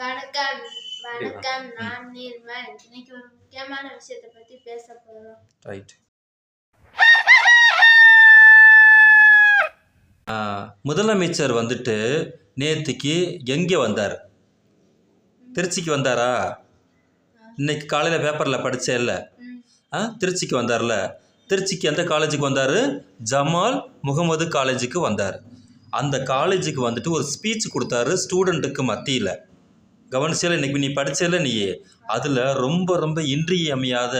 வணக்கம் வணக்கம். நான் நீர்மன் இன்னைக்கு ஒரு முக்கியமான விஷயத்தை பத்தி பேச போறோம். ரைட் முதலமைச்சர் வந்துட்டு நேற்றுக்கு எங்கே வந்தார்? திருச்சிக்கு வந்தாரா? இன்னைக்கு காலையில் பேப்பரில் படித்தேல்ல ம், ஆ திருச்சிக்கு வந்தார்ல. திருச்சிக்கு எந்த காலேஜுக்கு வந்தார்? ஜமால் முகமது காலேஜுக்கு வந்தார். அந்த காலேஜுக்கு வந்துட்டு ஒரு ஸ்பீச் கொடுத்தாரு ஸ்டூடெண்ட்டுக்கு மத்தியில். கவனிச்சல இன்னைக்கு நீ படிச்சல நீ? அதில் ரொம்ப ரொம்ப இன்றியமையாத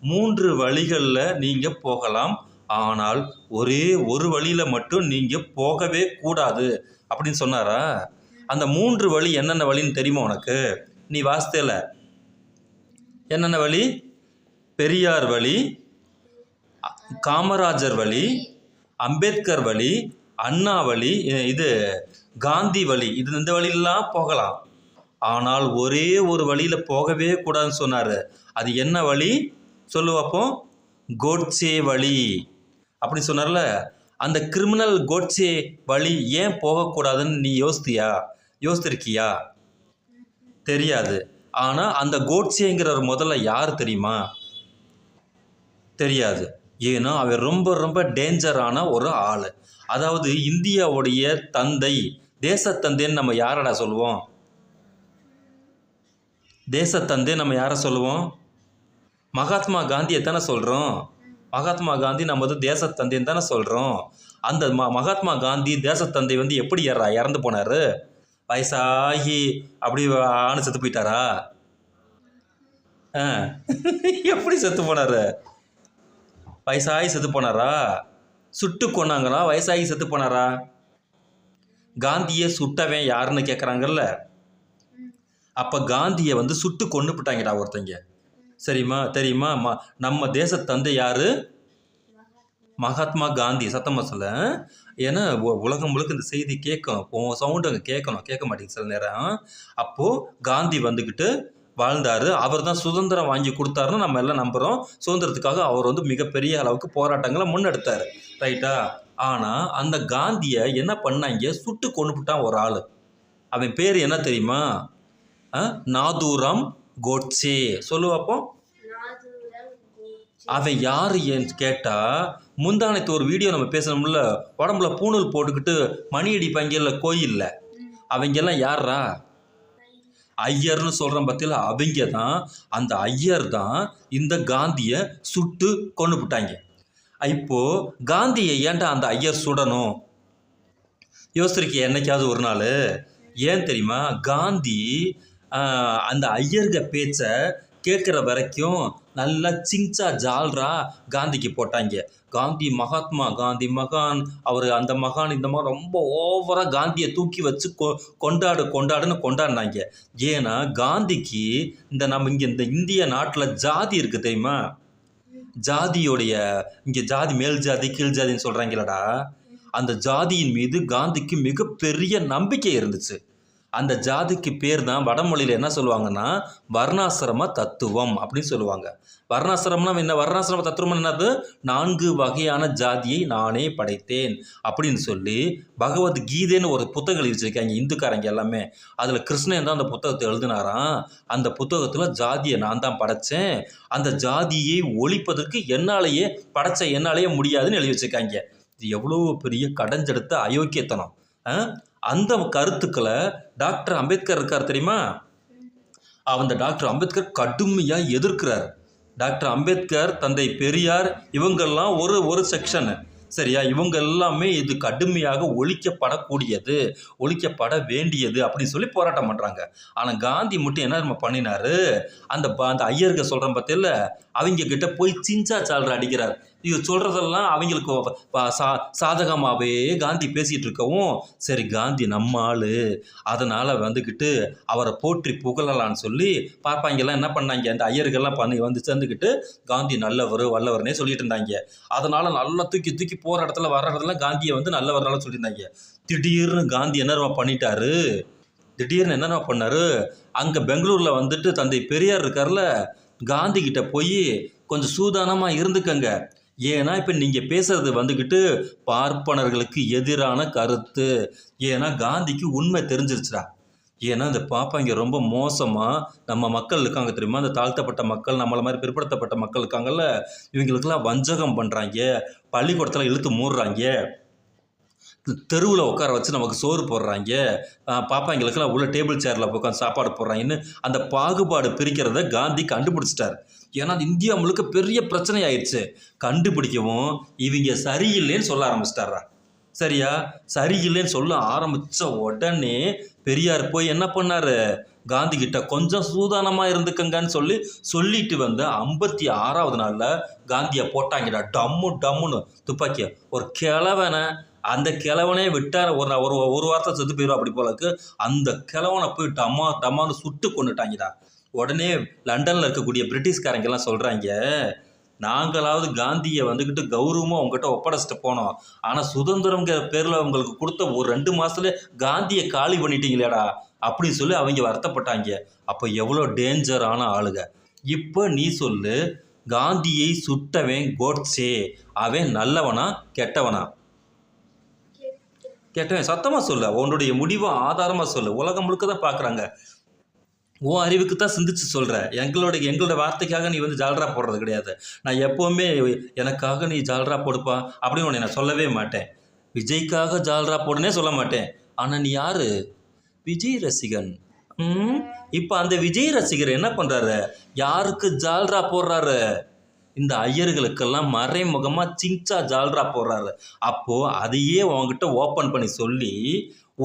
மூன்று வழிகளில் நீங்கள் போகலாம். ஆனால் ஒரே ஒரு வழியில் மட்டும் நீங்கள் போகவே கூடாது. அப்படின்னு சொன்னாரா? அந்த மூன்று வழி என்னென்ன வழின்னு தெரியுமா உனக்கு? நீ வாசித்தல. என்னென்ன வழி? பெரியார் வழி காமராஜர் வழி அம்பேத்கர் வழி அண்ணா வழி இது காந்தி வழி இது இந்த வழியெல்லாம் போகலாம். ஆனால் ஒரே ஒரு வழியில் போகவே கூடாதுன்னு சொன்னார். அது என்ன வழி? சொல்லுவாப்போ கோட்சே வழி. அப்படி சொன்னார்ல அந்த கிரிமினல் கோட்சே வழி ஏன் போகக்கூடாதுன்னு நீ யோசித்தியா? யோசித்திருக்கியா? தெரியாது. ஆனால் அந்த கோட்சேங்கிறவர் முதல்ல யார் தெரியுமா? தெரியாது. ஏன்னா அவர் ரொம்ப ரொம்ப டேஞ்சரான ஒரு ஆள். அதாவது இந்தியாவுடைய தந்தை தேசத்தந்தைன்னு நம்ம யாரடா சொல்லுவோம்? தேசத்தந்தை நம்ம யாரை சொல்லுவோம்? மகாத்மா காந்தியை தானே சொல்கிறோம் மகாத்மா காந்தி நம்ம வந்து தேசத்தந்தைன்னு தானே சொல்கிறோம் அந்த ம மகாத்மா காந்தி தேசத்தந்தை வந்து எப்படி இற இறந்து போனார்? வயசாகி அப்படி ஆணு செத்து போயிட்டாரா? ஆ எப்படி செத்து போனார்? வயசாகி செத்து போனாரா? சுட்டு கொன்னாங்களா? வயசாகி செத்து போனாரா? காந்தியை சுட்டவன் யாருன்னு கேட்குறாங்கல்ல அப்போ காந்தியை வந்து சுட்டு கொண்டு போட்டாங்கடா ஒருத்தங்க. சரிம்மா தெரியுமா? ம நம்ம தேச தந்தை யாரு? மகாத்மா காந்தி சத்தமாக சொல்ல ஏன்னா உலகம் முழுக்க இந்த செய்தி கேட்கும். உன் சவுண்டு அங்கே கேட்கணும். கேட்க மாட்டேங்குது சில நேரம். அப்போது காந்தி வந்துக்கிட்டு வாழ்ந்தார். அவர் தான் சுதந்திரம் வாங்கி கொடுத்தாருன்னு நம்ம எல்லாம் நம்புகிறோம் சுதந்திரத்துக்காக அவர் வந்து மிகப்பெரிய அளவுக்கு போராட்டங்களை முன்னெடுத்தார். ரைட்டா? ஆனால் அந்த காந்தியை என்ன பண்ணாங்க? சுட்டு கொண்டுபிட்டான் ஒரு ஆள். அவன் பேர் என்ன தெரியுமா? நாதூரம் கோட்சே சொல்லுவாப்போ நாதூரம் அவன் யார் ஏன்னு கேட்டால் முந்தானத்து ஒரு வீடியோ நம்ம பேசணும்ல உடம்புல பூணூல் போட்டுக்கிட்டு மணி அடிப்பாங்கல்ல கோயிலில். அவங்கெல்லாம் யாரா ஐயர்னு சொல்கிறேன் பற்றியில் அவங்க தான் அந்த ஐயர் தான் இந்த காந்தியை சுட்டு கொண்டு விட்டாங்க இப்போது காந்தியை ஏன்டா அந்த ஐயர் சுடணும்? யோசிச்சிருக்கிய என்னைக்காவது ஒரு நாள்? ஏன் தெரியுமா? காந்தி அந்த ஐயர்கள் பேச்சை கேட்குற வரைக்கும் நல்லா சிங்சா ஜால்ரா காந்திக்கு போட்டாங்க. காந்தி மகாத்மா காந்தி மகான் அவர் அந்த மகான் இந்த மாதிரி ரொம்ப ஓவராக காந்தியை தூக்கி வச்சு கொ கொண்டாடு கொண்டாடுன்னு கொண்டாடினாங்க. ஏன்னா காந்திக்கு இந்த நம்ம இங்கே இந்த இந்திய நாட்டில் ஜாதி இருக்குது தெரியுமா? ஜாதியோடைய இங்கே ஜாதி மேல் ஜாதி கீழ் ஜாதின்னு சொல்கிறாங்களடா அந்த ஜாதியின் மீது காந்திக்கு மிகப்பெரிய நம்பிக்கை இருந்துச்சு. அந்த ஜாதிக்கு பேர் தான் வடமொழியில் என்ன சொல்லுவாங்கன்னா வர்ணாசிரம தத்துவம் அப்படின்னு சொல்லுவாங்க. வர்ணாசிரமம்னா என்ன? வர்ணாசிரம தத்துவம் என்னது? நான்கு வகையான ஜாதியை நானே படைத்தேன் அப்படின்னு சொல்லி பகவத்கீதைன்னு ஒரு புத்தகம் எழுதி வச்சிருக்காங்க இந்துக்காரங்க எல்லாமே. அதில் கிருஷ்ணன் தான் அந்த புத்தகத்தை எழுதினாராம். அந்த புத்தகத்தில் ஜாதியை நான் தான் படைச்சேன். அந்த ஜாதியை ஒழிப்பதற்கு என்னாலேயே படைச்ச என்னாலேயே முடியாதுன்னு எழுதி வச்சிருக்காங்க. இது எவ்வளோ பெரிய கடைஞ்செடுத்த அயோக்கியத்தனம். ஆ? அந்த கருத்துக்களை டாக்டர் அம்பேத்கர் இருக்கார் தெரியுமா? அந்த டாக்டர் அம்பேத்கர் கடுமையாக எதிர்க்கிறார். டாக்டர் அம்பேத்கர் தந்தை பெரியார் இவங்கெல்லாம் ஒரு ஒரு செக்ஷனு சரியா? இவங்க எல்லாமே இது கடுமையாக ஒழிக்கப்படக்கூடியது ஒழிக்கப்பட வேண்டியது அப்படின்னு சொல்லி போராட்டம் பண்ணுறாங்க ஆனால் காந்தி மட்டும் என்ன நம்ம பண்ணினாரு? அந்த ப- அந்த ஐயர்கள் சொல்கிறேன் பார்த்தில்ல அவங்க கிட்ட போய் சிஞ்சா சால்ற அடிக்கிறார். இது சொல்கிறதெல்லாம் அவங்களுக்கு சா சாதகமாகவே காந்தி பேசிகிட்டு இருக்கவும் சரி காந்தி நம்ம ஆள். அதனால் வந்துக்கிட்டு அவரை போற்றி புகழலான்னு சொல்லி பார்ப்பாங்கெல்லாம் என்ன பண்ணாங்க? அந்த ஐயர்கள்லாம் பண்ணி வந்து சேர்ந்துக்கிட்டு காந்தி நல்லவர் வல்லவர்னே சொல்லிட்டு இருந்தாங்க. அதனால் நல்லா தூக்கி தூக்கி போகிற இடத்துல வர இடத்துல காந்தியை வந்து நல்லவர்னால சொல்லியிருந்தாங்க திடீர்னு காந்தி என்ன பண்ணிட்டாரு? திடீர்னு என்னென்ன பண்ணாரு? அங்கே பெங்களூரில் வந்துட்டு தந்தை பெரியார் இருக்கார்ல காந்தி கிட்ட போய் கொஞ்சம் சூதானமாக இருந்துக்கங்க. ஏன்னா இப்போ நீங்கள் பேசுறது வந்துக்கிட்டு பார்ப்பனர்களுக்கு எதிரான கருத்து. ஏன்னா காந்திக்கு உண்மை தெரிஞ்சிருச்சுடா. ஏன்னா இந்த பாப்பாங்க ரொம்ப மோசமாக நம்ம மக்கள் இருக்காங்க தெரியுமா? அந்த தாழ்த்தப்பட்ட மக்கள் நம்மளை மாதிரி பிற்படுத்தப்பட்ட மக்கள் இருக்காங்கல்ல? இவங்களுக்கெல்லாம் வஞ்சகம் பண்ணுறாங்க பள்ளிக்கூடத்தில் இழுத்து மூடுறாங்க. தெருவில் உட்கார வச்சு நமக்கு சோறு போடுறாங்க. பாப்பாங்களுக்கெல்லாம் உள்ள டேபிள் சேரில் உட்காந்து சாப்பாடு போடுறாங்கன்னு அந்த பாகுபாடு பிரிக்கிறத காந்தி கண்டுபிடிச்சிட்டார். ஏன்னா அது இந்தியா முழுக்க பெரிய பிரச்சனை ஆயிடுச்சு கண்டுபிடிக்கவும் இவங்க சரியில்லைன்னு சொல்ல ஆரம்பிச்சிட்டாரா? சரியா? சரியில்லைன்னு சொல்ல ஆரம்பித்த உடனே பெரியார் போய் என்ன பண்ணார்? காந்தி கிட்ட கொஞ்சம் சூதானமாக இருந்துக்கங்கன்னு சொல்லி சொல்லிட்டு வந்து ஐம்பத்தி ஆறாவது நாளில் காந்தியை போட்டாங்கடா டம்மு டம்முன்னு துப்பாக்கிய. ஒரு கிழவனை அந்த கிழவனே விட்டார் ஒரு ஒரு ஒரு வாரத்தை செத்து போயிடும் அப்படி போலக்கு அந்த கிழவனை போய் டம்மா டம்மான்னு சுட்டு கொண்டுட்டாங்கடா உடனே லண்டனில் இருக்கக்கூடிய பிரிட்டிஷ்காரங்கெல்லாம் சொல்கிறாங்க நாங்களாவது காந்தியை வந்துக்கிட்டு கௌரவமாக உங்ககிட்ட ஒப்படைச்சிட்டு போனோம். ஆனால் சுதந்திரங்கிற பேரில் அவங்களுக்கு கொடுத்த ஒரு ரெண்டு மாதத்துல காந்தியை காலி பண்ணிட்டீங்களேடா அப்படின்னு சொல்லி அவங்க வருத்தப்பட்டாங்க. அப்போ எவ்வளோ டேஞ்சரான ஆளுங்க. இப்போ நீ சொல்லு காந்தியை சுட்டவன் கோட்ஸே. அவன் நல்லவனா கெட்டவனா? கெட்டவன் சத்தமாக சொல்லு. உன்னுடைய முடிவை ஆதாரமாக சொல்லு. உலகம் முழுக்க தான் பார்க்குறாங்க. உன் அறிவுக்கு தான் சிந்திச்சு சொல்கிற எங்களோட எங்களோட வார்த்தைக்காக நீ வந்து ஜால்ரா போடுறது கிடையாது. நான் எப்போவுமே எனக்காக நீ ஜால்ரா போடுப்பா அப்படின்னு உன்னை நான் சொல்லவே மாட்டேன். விஜய்க்காக ஜால்ரா போடுனே சொல்ல மாட்டேன். ஆனால் நீ யாரு? விஜய் ரசிகன். ம்? இப்போ அந்த விஜய் ரசிகர் என்ன பண்ணுறாரு யாருக்கு ஜால்ரா போடுறாரு? இந்த ஐயர்களுக்கெல்லாம் மறைமுகமாக சிங்சா ஜால்ரா போடுறாரு. அப்போது அதையே உன்கிட்ட ஓப்பன் பண்ணி சொல்லி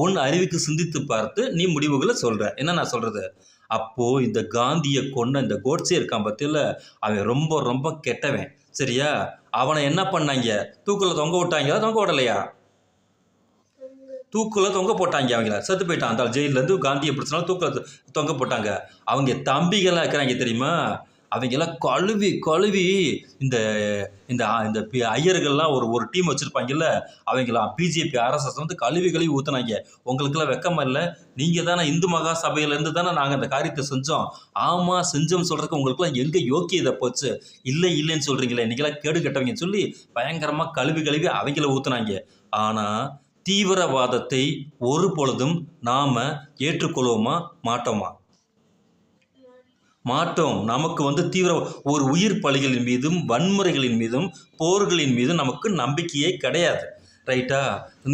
உன் அறிவுக்கு சிந்தித்து பார்த்து நீ முடிவுகளை சொல்கிற என்ன நான் சொல்கிறது அப்போது இந்த காந்தியை கொண்ட இந்த கோட்ஸே இருக்கான் பற்றியில் அவன் ரொம்ப ரொம்ப கெட்டவன். சரியா? அவனை என்ன பண்ணாங்க? தூக்கில் தொங்க விட்டாங்களா? தொங்க விடலையா? தூக்கில் தொங்க போட்டாங்க அவங்கள. செத்து போயிட்டான். அந்த ஜெயிலேருந்து காந்தியை பிடிச்சனால தூக்கில் தொங்க போட்டாங்க. அவங்க தம்பிகளாக இருக்கிறாங்க தெரியுமா? அவங்கெல்லாம் கழுவி கழுவி இந்த இந்த இந்த பி- ஐயர்கள்லாம் ஒரு ஒரு டீம் வச்சுருப்பாங்கல்ல அவங்களாம் பிஜேபி ஆர்எஸ்எஸ் வந்து கழுவி கழுவி ஊற்றுனாங்க உங்களுக்கெல்லாம் வெக்கமா இல்லை? நீங்கள் தானே இந்து மகா சபையிலேருந்து தானே நாங்கள் அந்த காரியத்தை செஞ்சோம். ஆமாம் செஞ்சோம்னு சொல்கிறதுக்கு உங்களுக்குலாம் எங்கே யோக்கியதை போச்சு? இல்லை இல்லைன்னு சொல்கிறீங்களே நீங்களாம் கேடு கட்டவங்கன்னு சொல்லி பயங்கரமாக கழுவி கழுவி அவங்கள ஊற்றுனாங்க ஆனால் தீவிரவாதத்தை ஒரு பொழுதும் நாம் ஏற்றுக்கொள்வோமா மாட்டோமா? மாற்றம். நமக்கு வந்து தீவிர ஒரு உயிர் பலிகளின் மீதும் வன்முறைகளின் மீதும் போர்களின் மீதும் நமக்கு நம்பிக்கையே கிடையாது. ரைட்டா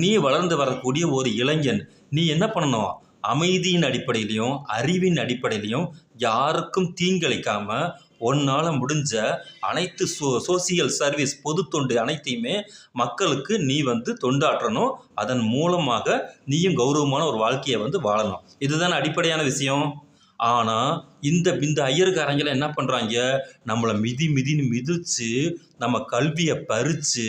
நீ வளர்ந்து வரக்கூடிய ஒரு இளைஞன் நீ என்ன பண்ணணும்? அமைதியின் அடிப்படையிலையும் அறிவின் அடிப்படையிலையும் யாருக்கும் தீங்கிழைக்காம உன்னால் முடிஞ்ச அனைத்து சோ சோசியல் சர்வீஸ் பொது தொண்டு அனைத்தையுமே மக்களுக்கு நீ வந்து தொண்டாற்றணும். அதன் மூலமாக நீயும் கௌரவமான ஒரு வாழ்க்கையை வந்து வாழணும். இதுதான் அடிப்படையான விஷயம்? ஆனால் இந்த இந்த ஐயருக்காரங்கள என்ன பண்ணுறாங்க நம்மளை மிதி மிதின்னு மிதித்து நம்ம கல்வியை பறித்து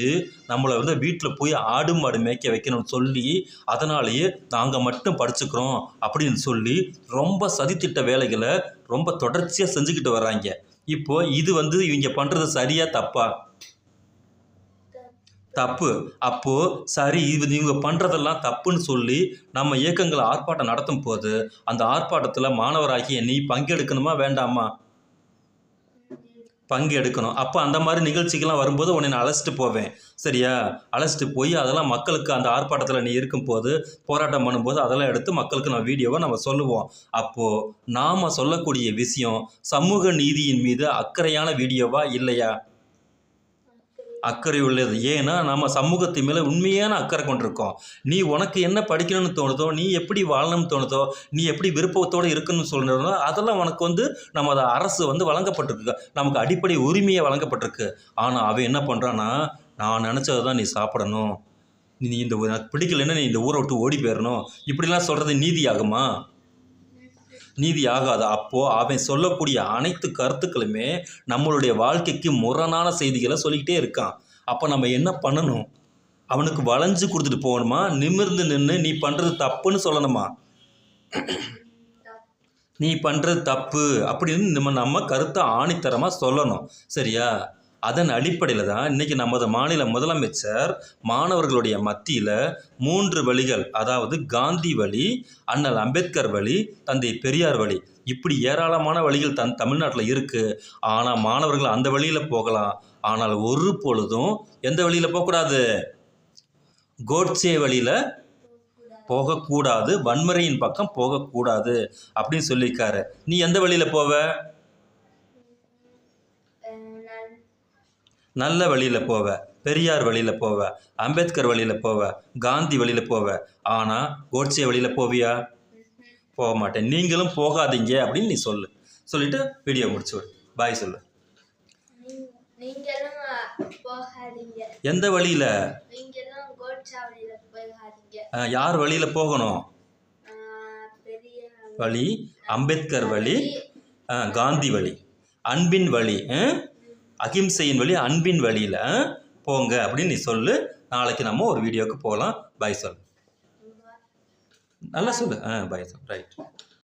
நம்மளை வந்து வீட்டில் போய் ஆடு மாடு மேய்க்க வைக்கணும்னு சொல்லி அதனாலேயே நாங்கள் மட்டும் படிச்சுக்கிறோம் அப்படின்னு சொல்லி ரொம்ப சதித்திட்ட வேலைகளை ரொம்ப தொடர்ச்சியாக செஞ்சுக்கிட்டு வர்றாங்க. இப்போது இது வந்து இவங்க பண்ணுறது சரியா தப்பா? தப்பு. அப்போது சரி இது இவங்க பண்ணுறதெல்லாம் தப்புன்னு சொல்லி நம்ம இயக்கங்களை ஆர்ப்பாட்டம் நடத்தும் போது அந்த ஆர்ப்பாட்டத்தில் மாணவராகிய நீ பங்கெடுக்கணுமா வேண்டாமா? பங்கு எடுக்கணும் அப்போ அந்த மாதிரி நிகழ்ச்சிக்கெல்லாம் வரும்போது உன்னை நான் அழைச்சிட்டு போவேன். சரியா? அழைச்சிட்டு போய் அதெல்லாம் மக்களுக்கு அந்த ஆர்ப்பாட்டத்தில் நீ இருக்கும்போது போராட்டம் பண்ணும்போது அதெல்லாம் எடுத்து மக்களுக்கு நம்ம வீடியோவை நம்ம சொல்லுவோம். அப்போது நாம் சொல்லக்கூடிய விஷயம் சமூக நீதியின் மீது அக்கறையான வீடியோவா இல்லையா? அக்கறை உள்ளது ஏன்னா நம்ம சமூகத்து மேலே உண்மையான அக்கறை கொண்டிருக்கோம். நீ உனக்கு என்ன படிக்கணும்னு தோணுதோ நீ எப்படி வாழணும்னு தோணுதோ நீ எப்படி விருப்பத்தோடு இருக்கணும்னு சொல்கிறதோ அதெல்லாம் உனக்கு வந்து நம்ம அதை அரசு வந்து வழங்கப்பட்டிருக்கு. நமக்கு அடிப்படை உரிமையை வழங்கப்பட்டிருக்கு. ஆனால் அவன் என்ன பண்ணுறான்னா நான் நினச்சதை தான் நீ சாப்பிடணும். நீ இந்த எனக்கு பிடிக்கலைன்னா நீ இந்த ஊரை விட்டு ஓடி போயிடணும் இப்படிலாம் சொல்கிறது நீதி ஆகுமா நீதி ஆகாது அப்போது அவன் சொல்லக்கூடிய அனைத்து கருத்துக்களுமே நம்மளுடைய வாழ்க்கைக்கு முரணான செய்திகளை சொல்லிக்கிட்டே இருக்கான். அப்போ நம்ம என்ன பண்ணணும்? அவனுக்கு வளைஞ்சு கொடுத்துட்டு போகணுமா? நிமிர்ந்து நின்று நீ பண்ணுறது தப்புன்னு சொல்லணுமா? நீ பண்ணுறது தப்பு. அப்படின்னு நம்ம நம்ம கருத்தை ஆணித்தரமாக சொல்லணும். சரியா? அதன் அடிப்படையில் தான் இன்றைக்கி நமது மாநில முதலமைச்சர் மாணவர்களுடைய மத்தியில் மூன்று வழிகள் அதாவது காந்தி வழி அண்ணல் அம்பேத்கர் வழி தந்தை பெரியார் வழி. இப்படி ஏராளமான வழிகள் தன் தமிழ்நாட்டில் இருக்குது ஆனால் மாணவர்கள் அந்த வழியில் போகலாம். ஆனால் ஒரு பொழுதும் எந்த வழியில் போகக்கூடாது? கோட்சே வழியில் போகக்கூடாது. வன்முறையின் பக்கம் போகக்கூடாது அப்படின்னு சொல்லியிருக்காரு. நீ எந்த வழியில் போவ? நல்ல வழியில் போவ பெரியார் வழியில் போவ அம்பேத்கர் வழியில் போவ காந்தி வழியில் போவ. ஆனால் கோட்சே வழியில் போவியா? போக மாட்டேன் நீங்களும் போகாதீங்க அப்படின்னு நீ சொல்லு. சொல்லிட்டு வீடியோ முடிச்சு விடு. பாய் சொல்லு. எந்த வழியில்? யார் வழியில் போகணும்? வழி அம்பேத்கர் வழி காந்தி வழி. அன்பின் வழி? அகிம்சையின் வழி அன்பின் வழியில் போங்க அப்படின்னு நீ சொல்லு. நாளைக்கு நம்ம ஒரு வீடியோக்கு போகலாம் பாய் சொல்லு. நல்லா சொல்லு. ஆ பாய் சொல் ரைட்